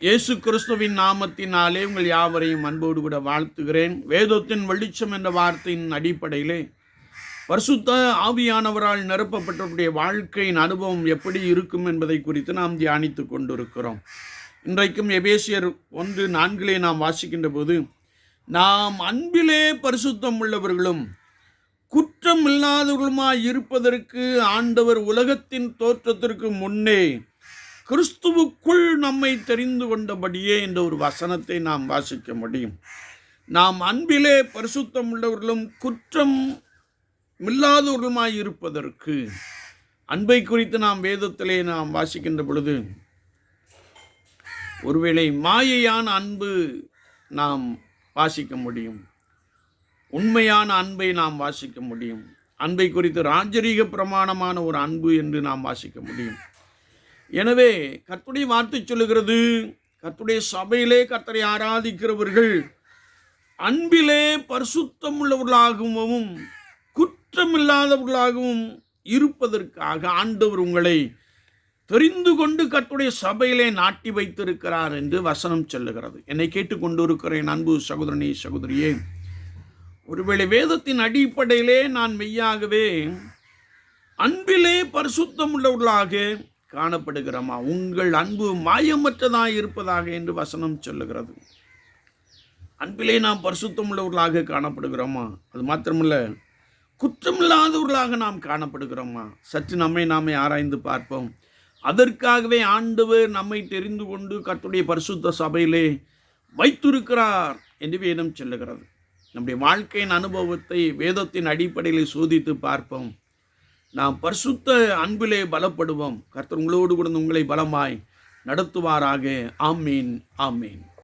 இயேசு கிறிஸ்துவின் நாமத்தினாலே உங்கள் யாவரையும் அன்போடு கூட வாழ்த்துகிறேன். வேதத்தின் வெளிச்சம் என்ற வார்த்தையின் அடிப்படையிலே பரிசுத்த ஆவியானவரால் நிரப்பப்பட்டவருடைய வாழ்க்கையின் அனுபவம் எப்படி இருக்கும் என்பதை குறித்து நாம் தியானித்து கொண்டிருக்கிறோம். இன்றைக்கும் எபேசியர் ஒன்று நான்கிலே நாம் வாசிக்கின்ற போது நாம் அன்பிலே பரிசுத்தம் உள்ளவர்களும் குற்றம் இல்லாதவர்களுமாய் இருப்பதற்கு ஆண்டவர் உலகத்தின் தோற்றத்திற்கு முன்னே கிறிஸ்துவுக்குள் நம்மை தெரிந்து கொண்டபடியே என்ற ஒரு வசனத்தை நாம் வாசிக்க முடியும். நாம் அன்பிலே பரிசுத்தம் உள்ளவர்களும் குற்றம் இல்லாதவர்களுமாய் இருப்பதற்கு அன்பை குறித்து நாம் வேதத்திலே நாம் வாசிக்கின்ற பொழுது ஒருவேளை மாயையான அன்பு நாம் வாசிக்க முடியும். உண்மையான அன்பை நாம் வாசிக்க முடியும். அன்பை குறித்து ராஜரீக பிரமாணமான ஒரு அன்பு என்று நாம் வாசிக்க முடியும். எனவே கர்த்துடைய வார்த்தை சொல்லுகிறது கர்த்துடைய சபையிலே கர்த்தரை ஆராதிக்கிறவர்கள் அன்பிலே பரிசுத்தம் உள்ளவர்களாகவும் குற்றமில்லாதவர்களாகவும் இருப்பதற்காக ஆண்டவர் உங்களை தெரிந்து கொண்டு கர்த்துடைய சபையிலே நாட்டி வைத்திருக்கிறார் என்று வசனம் சொல்லுகிறது. என்னை கேட்டுக்கொண்டு இருக்கிறேன் அன்பு சகோதரனே சகோதரியே. ஒருவேளை வேதத்தின் அடிப்படையிலே நான் மெய்யாகவே அன்பிலே பரிசுத்தம் உள்ளவர்களாக காணப்படுகிறோமா? உங்கள் அன்பு மாயமற்றதாக இருப்பதாக என்று வசனம் சொல்லுகிறது. அன்பிலே நாம் பரிசுத்தம் உள்ளவர்களாக காணப்படுகிறோமா? அது மாத்திரமல்ல குற்றமில்லாதவர்களாக நாம் காணப்படுகிறோமா? சற்று நம்மை நாமே ஆராய்ந்து பார்ப்போம். அதற்காகவே ஆண்டவர் நம்மை தெரிந்து கொண்டு கத்துடைய பரிசுத்த சபையிலே வைத்திருக்கிறார் என்று வேதம் சொல்லுகிறது. நம்முடைய வாழ்க்கையின் அனுபவத்தை வேதத்தின் அடிப்படையில் சோதித்து பார்ப்போம். நாம் பரிசுத்த அன்பிலே பலப்படுவோம். கர்த்தர் உங்களோடு கூட உங்களை பலமாய் நடத்துவாராக. ஆமீன் ஆமீன்.